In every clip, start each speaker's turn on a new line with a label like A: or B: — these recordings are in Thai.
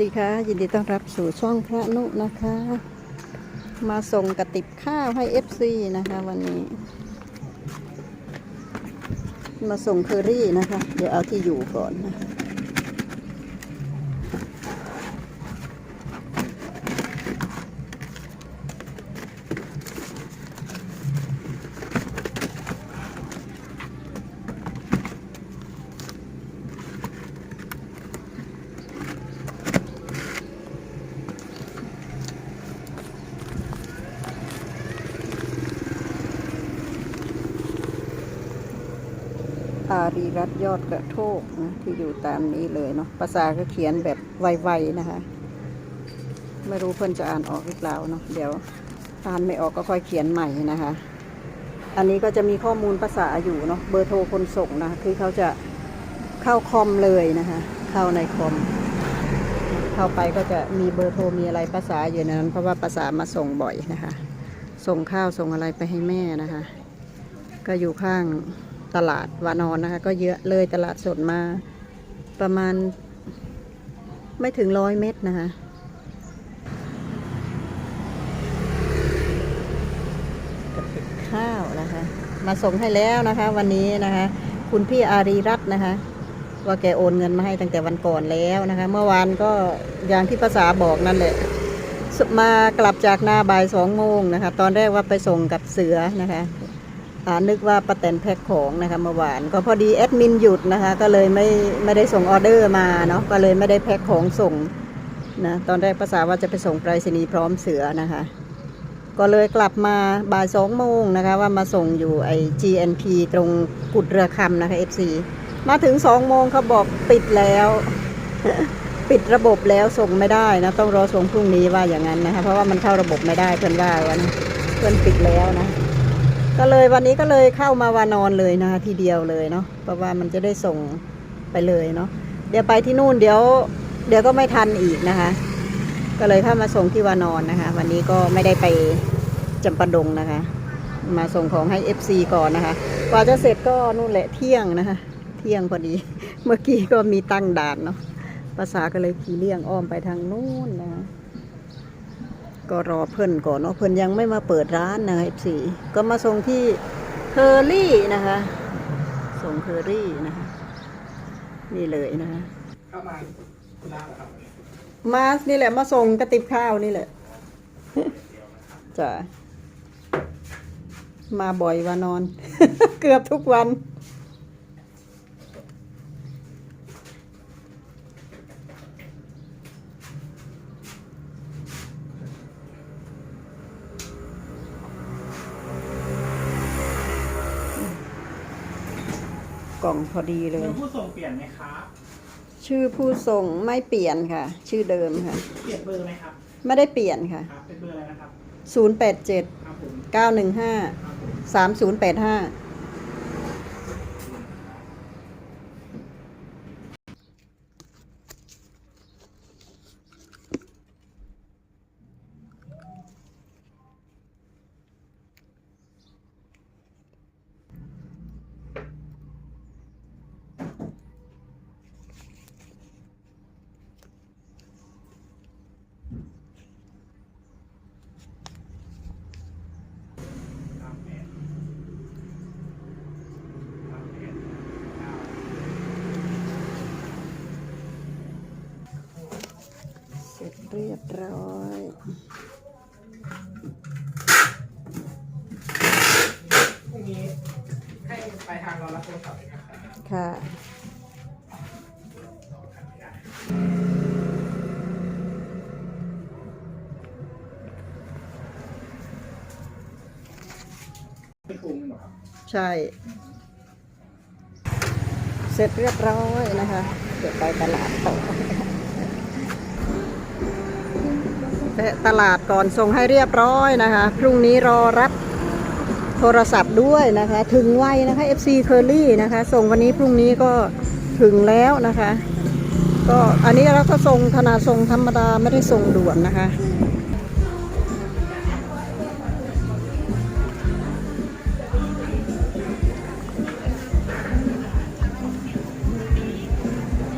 A: ดีค่ะ ยินดีต้อนรับสู่ช่องพระนุนะคะ มาส่งกระติบข้าวให้ FC นะคะ วันนี้ มาส่งเคอรี่นะคะ เดี๋ยวเอาที่อยู่ก่อนนะคะ รีรัตยอดกระโทกนะที่อยู่ตามนี้เลยเนาะภาษาก็เขียนแบบไวๆนะคะ ไม่รู้เพื่อนจะอ่านออกหรือเปล่าเนาะเดี๋ยวอ่านไม่ออกก็ค่อยเขียนใหม่นะคะ อันนี้ก็จะมีข้อมูลภาษาอยู่เนาะเบอร์โทรคนส่งนะคือเขาจะเข้าคอมเลยนะคะ เข้าในคอม เข้าไปก็จะมีเบอร์โทรมีอะไรภาษาอยู่ในนั้น เพราะว่าภาษามาส่งบ่อยนะคะ ส่งข้าวส่งอะไรไปให้แม่นะคะ ก็อยู่ข้าง ตลาดวานอนนะคะ ก็เยอะเลยตลาดสดมาประมาณไม่ถึงร้อยเมตรนะคะกระติกข้าวนะคะ มาส่งให้แล้วนะคะ วันนี้นะคะ คุณพี่อารีรัตน์นะคะ ว่าแกโอนเงินมาให้ตั้งแต่วันก่อนแล้วนะคะ เมื่อวานก็อย่างที่ภาษาบอกนั่นแหละมากลับจากหน้าบ่ายสองโมงนะคะ ตอนแรกว่าไปส่งกับเสือนะคะ นึกว่าประแตนแพ็คของนะคะเมื่อวาน ก็พอดีแอดมินหยุดนะคะ ก็เลยไม่ไม่ได้ส่งออเดอร์มาเนาะก็เลยไม่ได้แพ็คของส่งนะตอนแรกภาษาว่าจะไปส่งไปรษณีย์พร้อมเสือนะคะ ก็เลยกลับมาบ่ายสองโมงนะคะ ว่ามาส่งอยู่ไอ GNP ตรงกุดเรือคำนะคะ FC มาถึงสองโมงเขาบอกปิดแล้วปิดระบบแล้วส่งไม่ได้นะต้องรอส่งพรุ่งนี้ว่าอย่างนั้นนะคะเพราะว่ามันเข้าระบบไม่ได้เพื่อนว่าวันเพื่อนปิดแล้วนะ ก็เลยวันนี้ก็เลยเข้ามาวานอนเลยนะคะทีเดียวเลยเนาะเพราะว่ามันจะได้ส่งไปเลยเนาะเดี๋ยวไปที่นู่นเดี๋ยวเดี๋ยวก็ไม่ทันอีกนะคะ ก็เลยเข้ามาส่งที่วานอนนะคะ วันนี้ก็ไม่ได้ไปจำปาดงนะคะ มาส่งของให้ FC ก่อนนะคะกว่าจะเสร็จก็นู่นแหละเที่ยงนะคะ เที่ยงพอดี เมื่อกี้ก็มีตั้งด่านเนาะภาษาก็เลยขี่เลี่ยงอ้อมไปทางนู้นนะ ก็รอเพิ่นก่อนเนาะเพิ่นยังไม่มาเปิดร้านนะเอฟซีก็มาส่งที่เคอรี่นะคะ ส่งเคอรี่นะคะนี่เลยนะคะ
B: เข้ามาคุณลาเหรอครับ
A: มานี่แหละมาส่งกระติบข้าวนี่แหละจ้ะมาบ่อยวานอน เกือบทุกวัน กล่องพอดีเลย
B: เดี๋ยวผู้ส่งเปลี่ยนไหมครับ
A: ชื่อผู้ส่งไม่เปลี่ยนค่ะ ชื่อเดิมค่ะ
B: เปลี่ยนเบอร์ไหมครับ
A: ไม่ได้เปลี่ยนค่ะ
B: ครับเป็นเบอร์อะไรนะครับ
A: 087
B: ครับผม
A: 915
B: ครับผม
A: 3085
B: ครับแปดครับแปดเก้า
A: เสร็จเรียบร้อย
B: พรุ่งนี้ให้ไปทาง เรารับโทรศัพท์เลยนะค่ะไม่คุ้มหรอครับ
A: ใช่ เสร็จเรียบร้อยนะคะ เดี๋ยวไปตลาดต่อแวะตลาดก่อนส่งให้เรียบร้อยนะคะ พรุ่งนี้รอรับ โทรศัพท์ด้วยนะคะ ถึงไวนะคะ FC Curly นะคะ ส่งวันนี้พรุ่งนี้ก็ถึงแล้วนะคะ ก็อันนี้เราก็ส่งขนาดส่งธรรมดาไม่ได้ส่งด่วนนะคะ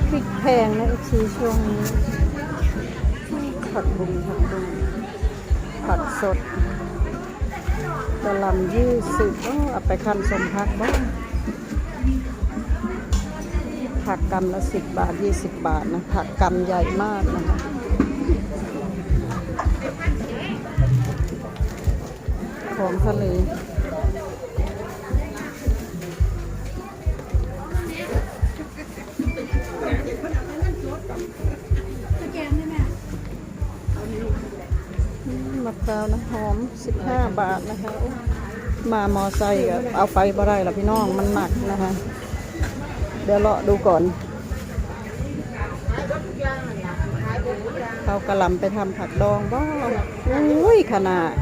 A: พริกแพงนะ FC ช่วงนี้ผักบุ้งผักบุ้งผักสด กะลำยี่สิบเอาไปคันสมพักบ้างผักกำละสิบบาทยี่สิบบาทนะผักกำใหญ่มากนะคะของทะเล พร้าวน้ำหอม 15 บาทนะคะ มามอไซค์เอาไปบ่ได้หรอพี่น้องมันหนักนะคะ เดี๋ยวเลาะดูก่อนเอากระลำไปทำผักดองบ้างอุ้ยขนาด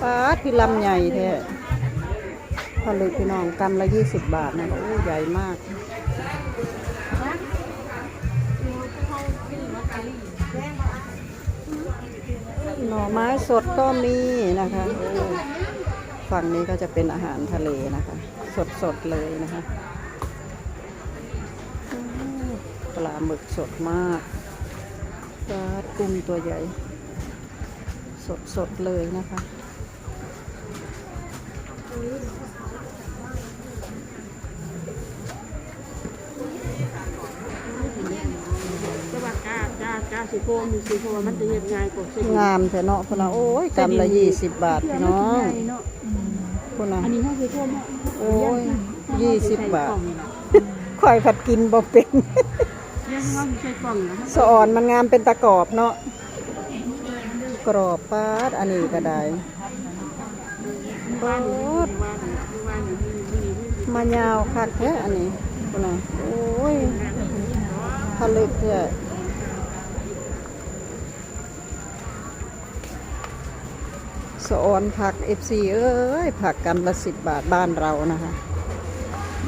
A: ปาดพี่ลำใหญ่แท้พอเลยพี่น้องกำละ 20 บาทนะโอ้ใหญ่มาก หน่อไม้สดก็มีนะคะ ฝั่งนี้ก็จะเป็นอาหารทะเลนะคะ สดสดเลยนะคะปลาหมึกสดมากปลากุ้งตัวใหญ่ สดสดเลยนะคะ
C: จะว่ากล้ากล้ากล้า สิโกมมีสิเพราะว่ามันจะเฮ็ดง่ายกว่าสิ
A: งามแต่เนาะพนนะโอ้ยกำละยี่สิบบาทพี่น้อง
C: เนาะ
A: พนนะ
C: อันนี้เฮาสิโกม
A: โอ้ยยี่สิบบาทข่อยผัดกินบ่เป็น
C: เรียกเฮาสิใส่กล่องนะ
A: สะอ่อนมันงามเป็นตะกรอบเนาะกรอบปาดอันนี้ก็ได้ปาด
C: ว่านี่ว่านี่นี่นี่
A: มายาวคักแท้อันนี้คุณน่ะโอ้ยผลึกเนี่ย สะออนผักเอฟซีเอ้ยผักกำละสิบบาทบ้านเรานะคะ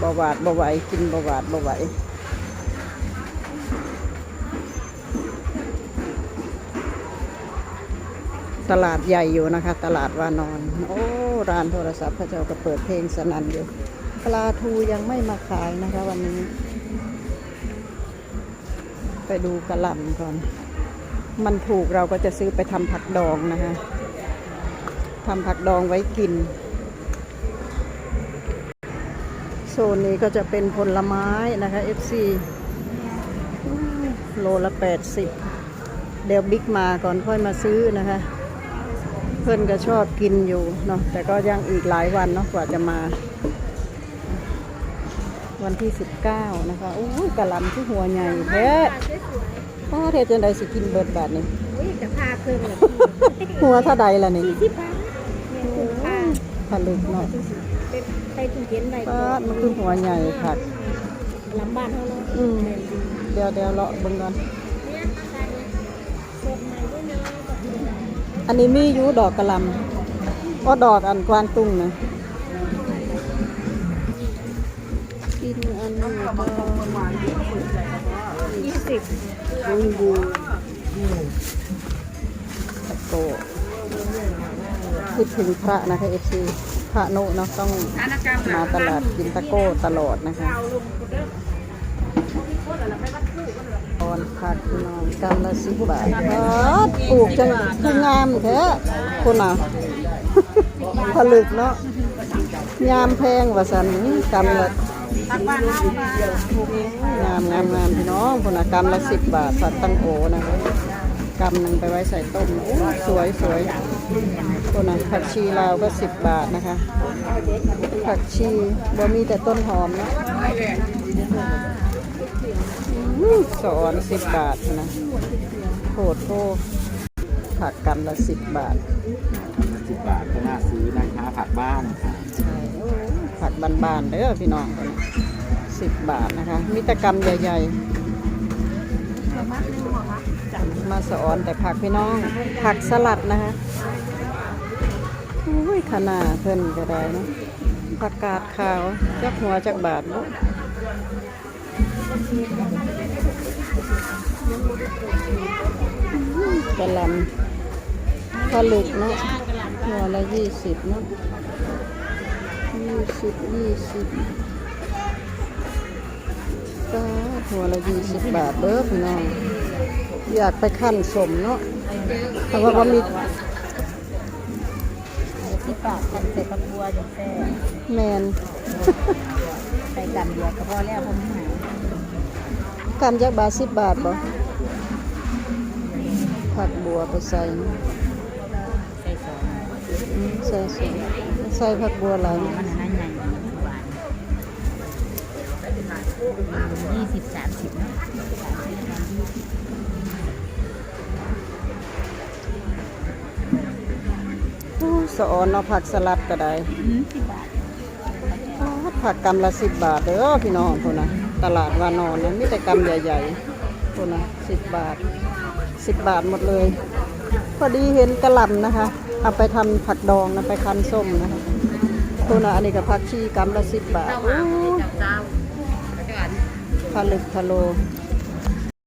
A: บหวาดบาไหวกินบหวาดบาไหวตลาดใหญ่อยู่นะคะ ตลาดวานอน โอ้ร้านโทรศัพท์พระเจ้าก็เปิดเพลงสนั่นอยู่ปลาทูยังไม่มาขายนะคะ วันนี้ ไปดูกระหล่ำก่อน มันถูกเราก็จะซื้อไปทำผักดองนะคะ ทำผักดองไว้กิน โซนนี้ก็จะเป็นผลไม้นะคะ FC อืมโลละ 80 เดี๋ยวบิ๊กมาก่อนค่อยมาซื้อนะคะ เพื่อนก็ชอบกินอยู่เนาะแต่ก็ยังอีกหลายวันเนาะกว่าจะมา วันที่ 19 นะคะโอ้ยกะหล่ำที่หัวใหญ่แท้พ่อเทจังใดสิกินเบิดบาทนี่
D: อุ้ยจะพาเครื่องเลย
A: หัวเท่าใดล่ะนี่
D: ที่พันเนี่ยคุณพา
A: ผลึกเนาะ
D: เป็นไปถึงเย็นไป
A: ป้ามันคือหัวใหญ่ค่ะ
D: ลำบ้านเขาเนาะ
A: อืมเดี๋ยวเดี๋ยวเลาะเบิ่งก่อนอันนี้มีอยู่ดอกกระลำก็ดอกอันกวางตุ้งนะกินอันนี้ก็
D: ยี่สิบ
C: บูบู
A: ตะโก คิดถึงพระนะคะเอฟซีพระโนเนาะต้องมาตลาดกินตะโก้ตลอดนะคะ
C: เอนเด้อคนอะไรไปวัดคู่กันเหรอ
A: ตอนผักพี่น้องกำละสิบบาทอ๋อปลูกจังคืองามแท้คุณน่ะผลึกเนาะยามแพงว่าสันกำละ
C: ตันเฮามา
A: งามงามงามพี่น้องคุณน่ะกำละสิบบาทผัดตั้งโอนะคะ กำหนึ่งไปไว้ใส่ต้มโอ้สวยสวยคุณน่ะผักชีลาวก็สิบบาทนะคะ ผักชีบ่มีแต่ต้นหอมเนาะอื้อสอนสิบบาทนะโหดโทผักกำละสิบบาท
E: สิบบาทก็น่าซื้อนะคะผักบ้านค่ะ
A: ใช่โอ้ผักบานๆเด้อพี่น้องสิบบาทนะคะมีแตะกำใหญ่ๆ มาสอนแต่ผักพี่น้อง ผักสลัดนะคะอุ้ยขนาเพิ่นก็ได้นะผักกาดขาวจักหัวจักบาทกอื้อกระลำผลึกเนาะหัวละยี่สิบเนาะยี่สิบยี่สิบก็หัวละยี่สิบบาทเด้อพี่น้อง อยากไปขั้นสมเนาะเพราะว่าบ่มี
D: สิบบาทกันใส่ผักบัวจังแซ่
A: แมน
D: ใส่กำเดียวก็พอแล้วผมหาย
A: กำจักบาทสิบบาทบ่ผักบัวไปใส่
D: ใส่สอง
A: อืมใส่ใส่ใส่ผักบัวหลาย
D: มันนั่นใหญ่บาทยี่สิบสามสิบเนาะ
A: สะออนเนาะผักสลัดก็ได้
D: อืมสิบบาท
A: อ้าวผักกำละสิบบาทเด้อพี่น้องพุ่นนะตลาดวานอนนะมีแต่กำใหญ่ๆพุ่นนะสิบบาทสิบบาทหมดเลย พอดีเห็นกระหล่ำนะคะ เอาไปทำผักดองนะไปคั้นส้มนะคะพุ่นนะอันนี้ก็ผักชีกำละสิบบาท
D: เจ้า
A: โอ้
D: หาเจ้าเจ้า
A: ผลึกพะโล
D: เ